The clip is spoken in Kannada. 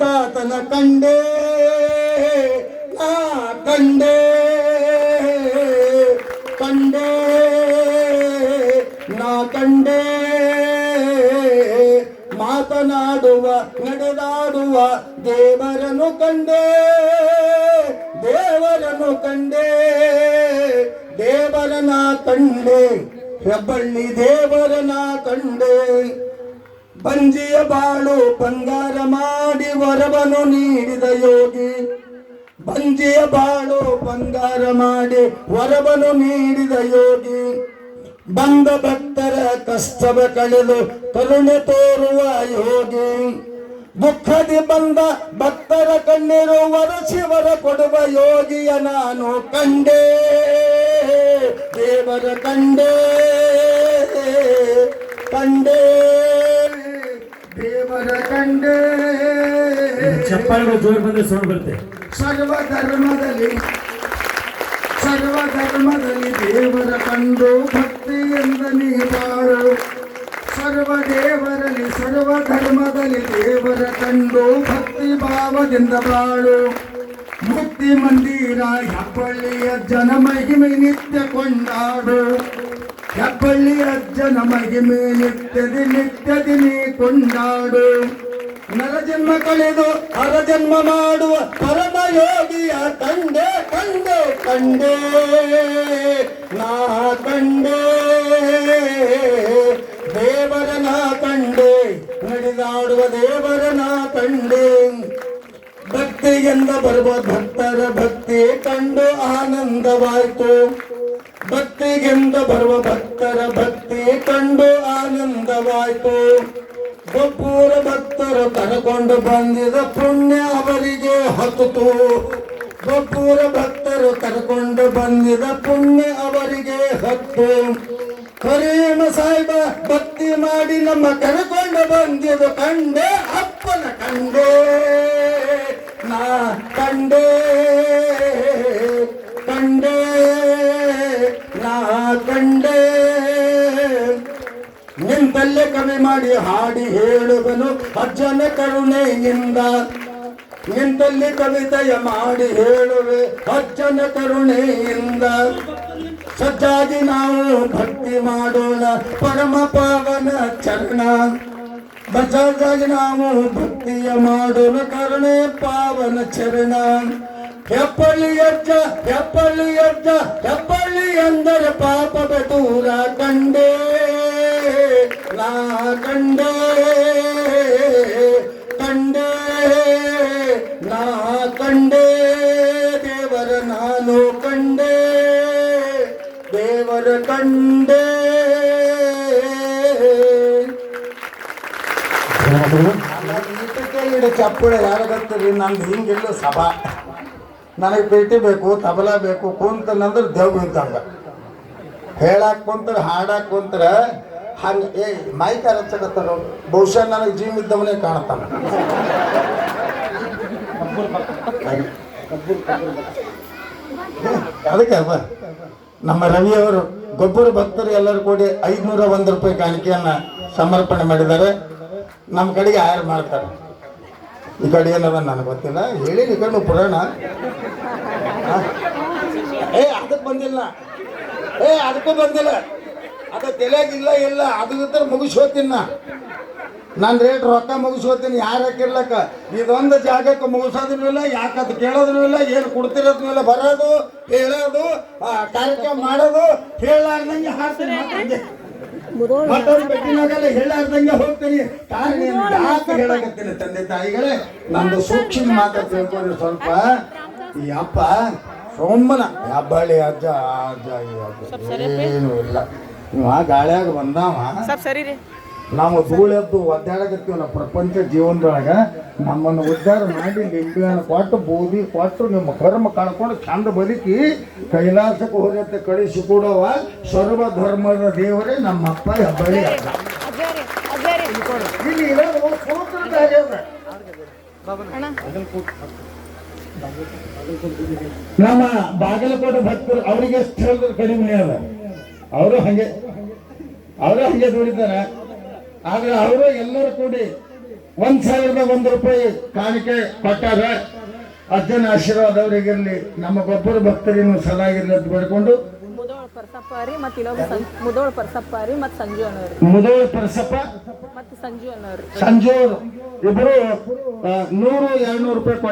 ತಾತನ ಕಂಡೆ ನಾ ಕಂಡೆ ಕಂಡೆ ನಾ ಕಂಡೆ ಮಾತನಾಡುವ ನಡೆದಾಡುವ ದೇವರನ್ನು ಕಂಡೆ ದೇವರನ್ನು ಕಂಡೆ ದೇವರನ ಕಂಡೆ ಹೆಬ್ಬಳ್ಳಿ ದೇವರನ ಕಂಡೆ ಬಂಜಿಯ ಬಾಳು ಬಂಗಾರ ಮಾಡಿ ವರವನ್ನು ನೀಡಿದ ಯೋಗಿ. ಬಂಜಿಯ ಬಾಳು ಬಂಗಾರ ಮಾಡಿ ವರವನು ನೀಡಿದ ಯೋಗಿ. ಬಂದ ಭಕ್ತರ ಕಷ್ಟವ ಕಳೆದು ಕರುಣೆ ತೋರುವ ಯೋಗಿ. ದುಃಖದಿ ಬಂದ ಭಕ್ತರ ಕಣ್ಣೀರು ವರಸಿ ವರ ಕೊಡುವ ಯೋಗಿಯ ನಾನು ಕಂಡೇ. ದೇವರ ಕಂಡೇ. ಕಂಡೇ. ದೇವರ ಕಂಡೇ. ಚಪ್ಪಾಳೆಗಳು ಜೋರು ಬಂದ್ರೆ ಸೌಂಡ್ ಬರುತ್ತೆ. ಸರ್ವ ಧರ್ಮದಲ್ಲಿ ಸರ್ವ ಧರ್ಮದಲ್ಲಿ ದೇವರ ಕಂಡು ಭಕ್ತಿಯಿಂದ ನೀ ಬಾಳು ಸರ್ವ ದೇವರಲ್ಲಿ, ಸರ್ವ ಧರ್ಮದಲ್ಲಿ ದೇವರ ಕಂಡು ಭಕ್ತಿ ಭಾವದಿಂದ ಬಾಳು. ಮುಕ್ತಿ ಮಂದಿರ, ಹೆಬ್ಬಳ್ಳಿಯ ಜನ ಮಹಿಮೆ ನಿತ್ಯ ಕೊಂಡಾಡು. ಹೆಬ್ಬಳ್ಳಿಯ ಜನ ಮಹಿಮೆ ನಿತ್ಯದಿ ನಿತ್ಯದಿ ಕೊಂಡಾಡು. ನರಜನ್ಮ ಕಳೆದು ಹರಜನ್ಮ ಮಾಡುವ ಪರಮ ಯೋಗಿಯ ಕಂಡೆ ಕಂಡೆ ಕಂಡೆ. ನಾ ಕಂಡೆ. ದೇವರನ ಕಂಡೆ. ನಡೆದಾಡುವ ನಾ ಕಂಡೆ. ಎಂದ ಬರುವ ಭಕ್ತರ ಭಕ್ತಿ ಕಂಡು ಆನಂದವಾಯಿತು. ಭಕ್ತಿಗೆಂದ ಬರುವ ಭಕ್ತರ ಭಕ್ತಿ ಕಂಡು ಆನಂದವಾಯಿತು. ಗೊಬ್ಬೂರ ಭಕ್ತರು ಕರಕೊಂಡು ಬಂದಿದ ಪುಣ್ಯ ಅವರಿಗೆ ಹತ್ತು ಬಪ್ಪೂರ ಭಕ್ತರು ಕರ್ಕೊಂಡು ಬಂದಿದ ಪುಣ್ಯ ಅವರಿಗೆ ಹತ್ತು. ಕರೀಮ ಸಾಹಿಬ ಭಕ್ತಿ ಮಾಡಿ ನಮ್ಮ ಕರ್ಕೊಂಡು ಬಂದಿದ್ದು ಕಂಡೆ ಅಪ್ಪನ ಕಂಡೆ. ನಾ ಕಂಡೆ. ನಿಂತಲ್ಲೇ ಕವಿ ಮಾಡಿ ಹಾಡಿ ಹೇಳುವನು ಅಜ್ಜನ ಕರುಣೆಯಿಂದ. ನಿಂತಲ್ಲಿ ಕವಿತೆಯ ಮಾಡಿ ಹೇಳುವೆ ಅಜ್ಜನ ಕರುಣೆಯಿಂದ. ಸಜ್ಜಾಗಿ ನಾವು ಭಕ್ತಿ ಮಾಡೋಣ ಪರಮ ಪಾವನ ಚರಣ. ಬಜಾಜಾಗಿ ನಾವು ಭಕ್ತಿಯ ಮಾಡೋಣ ಕರುಣೆ ಪಾವನ ಚರಣ. ಹೆಪ್ಪಳ್ಳಿ ಅಜ್ಜ ಹೆಪ್ಪಳ್ಳಿ ಅಜ್ಜ ಹೆಪ್ಪಳ್ಳಿ ಅಂದರೆ ಪಾಪದ ದೂರ ಕಂಡೇ. ಕಂಡೇ ಕಂಡೆ ನಾ ಕಂಡೇ, ದೇವರ ನಾನು ಕಂಡೇ, ದೇವರ ಕಂಡೇ. ಈಟಕ್ಕೆ ಚಪ್ಪಳೆ ಯಾರು ಬರ್ತೀರಿ ನಂದು ಹಿಂಗಿಲ್ಲ ಸಭಾ. ನನಗೆ ಪೇಟಿ ಬೇಕು, ತಬಲ ಬೇಕು ಕುಂತನಂದ್ರೆ ದೇವ್ ಇದ್ದಂಗ ಹೇಳಾಕ್ ಕುಂತರ, ಹಾಡಾಕ್ ಕುಂತರ ಹಂಗ, ಏ, ಮೈಕ್ ಹಚ್ಚಕತ್ತಾರ ಬಹುಶಃ ನನಗೆ ಜೀವ ಇದ್ದವನೇ ಅದಕ್ಕೆ ಅಲ್ವಾ? ನಮ್ಮ ರವಿಯವರು ಗೊಬ್ಬರ ಭಕ್ತರು ಎಲ್ಲರೂ ಕೂಡಿ ಐದುನೂರ ಒಂದು ರೂಪಾಯಿ ಕಾಣಿಕೆಯನ್ನ ಸಮರ್ಪಣೆ ಮಾಡಿದ್ದಾರೆ. ನಮ್ಮ ಕಡೆಗೆ ಆಯರ್ ಮಾಡ್ತಾರೆ? ಈ ಕಡೆ ಏನದ ನನಗೆ ಗೊತ್ತಿಲ್ಲ. ಹೇಳಿ ಈ ಕಡೆ ಪುರಾಣ? ಏ ಅದಕ್ಕೆ ಬಂದಿಲ್ಲ. ಏ, ಅದಕ್ಕೂ ಬಂದಿಲ್ಲ. ಅದು ತಲೆಗಿಲ್ಲ ಇಲ್ಲ ಅದ್ರ ಮುಗಿಸಿ ಹೋಗ್ತೀನಿ ನಾ. ನನ್ನ ರೇಟ್ ರೊಕ್ಕ ಮುಗಿಸ್ಕೋತೀನಿ ಯಾರು ಹಾಕಿರ್ಲಕ್ಕ? ಇದೊಂದು ಜಾಗಕ್ಕೆ ಮುಗಿಸೋದ್ರೂ ಇಲ್ಲ ಯಾಕೆ ಅದು ಕೇಳೋದೂ ಇಲ್ಲ ಏನು ಕೊಡ್ತಿರೋದ್ರೂ ಇಲ್ಲ. ಬರೋದು ಹೇಳೋದು ಆ, ಕಾರ್ಯಕ್ರಮ ಮಾಡೋದು ಹೇಳಾರ್ದಂಗೆ. ಮತ್ತೊಂದು ಬೆಟ್ಟಿನಾಗೆಲ್ಲ ಹೇಳಾರ್ದಂಗೆ ಹೋಗ್ತೀನಿ. ಕಾರಣ ಯಾಕೆ ಹೇಳಕತ್ತೀನಿ ತಂದೆ ತಾಯಿಗಳೇ? ನಂದು ಸೂಕ್ಷ್ಮ ಮಾತು ತಿಳ್ಕೊಂಡ್ರೆ ಸ್ವಲ್ಪ. ಈ ಅಪ್ಪ ಸೋಮನ. ಹಬ್ಬಳ್ಳಿ ಅಜ್ಜ ಅಜ್ಜ ಈ ಅಜ್ಜ. ಏನು ಇಲ್ಲ. ಇವ ಗಾಳ್ಯಾಗ ಬಂದಾವ ಸ್ವಲ್ಪ ಸರಿ ರೀ. ನಾವು ಧೂಳೆದ್ದು ಒದ್ದಾಡಕತ್ತೀವಲ್ಲ ನಾವು ಪ್ರಪಂಚ ಜೀವನದೊಳಗ. ನಮ್ಮನ್ನು ಉದ್ಧಾರ ಮಾಡಿ ಲಿಂಬಿಯನ್ನು ಕೊಟ್ಟು ಬೂದಿ ಕೊಟ್ಟು ನಿಮ್ಮ ಕರ್ಮ ಕಳ್ಕೊಂಡು ಚಂದ ಬದುಕಿ ಕೈಲಾಸಕ್ಕೆ ಹೋಗತ್ತೆ ಕಳಿಸಿ ಕೊಡುವ ಸರ್ವ ಧರ್ಮದ ದೇವರೇ ನಮ್ಮಪ್ಪ ಹೆಬ್ಬಳ್ಳಿ ಇಲ್ಲಿ ಇರೋದು ನಮ್ಮ ಬಾಗಲಕೋಟೆ ಭಕ್ತರು ಅವರಿಗೆ ಎಷ್ಟು ಕಡಿಮೆ ಅದ. ಅವರು ಹಂಗೆ ಅವರು ಹಂಗೆ ದುಡಿತಾರೆ ಆದ್ರೆ ಅವರು ಎಲ್ಲರೂ ಕೂಡಿ ಒಂದ್ ಸಾವಿರದ ಒಂದು ರೂಪಾಯಿ ಕಾಣಿಕೆ ಕೊಟ್ಟಾರ ಅಜ್ಜನ ಆಶೀರ್ವಾದ ಅವರಿಗಿರ್ಲಿ ನಮ್ಮ ಗೊಬ್ಬರ ಭಕ್ತರಿಗೂ ಸಲಾಗಿರಲಿ ಅಂತ ಬೇಡ್ಕೊಂಡು ಮುದೋಳ ಪರ್ಸಪ್ಪ ರೀ ಮತ್ತು ಇಲ್ಲೊಬ್ಬ ಸಂ ಪರಸಪ್ಪಾರಿ ಪರ್ಸಪ್ಪ ಮತ್ತು ಸಂಜು ಅನ್ನೋರಿ. ಮುದೋಳ ಪರಸಪ್ಪ ಮತ್ತೆ ಸಂಜು ಅನ್ನೋರು. ಸಂಜು ಅವರು. ಇಬ್ಬರು ನೂರು ಎರಡು ನೂರು ರೂಪಾಯಿ ಕೊಟ್ಟ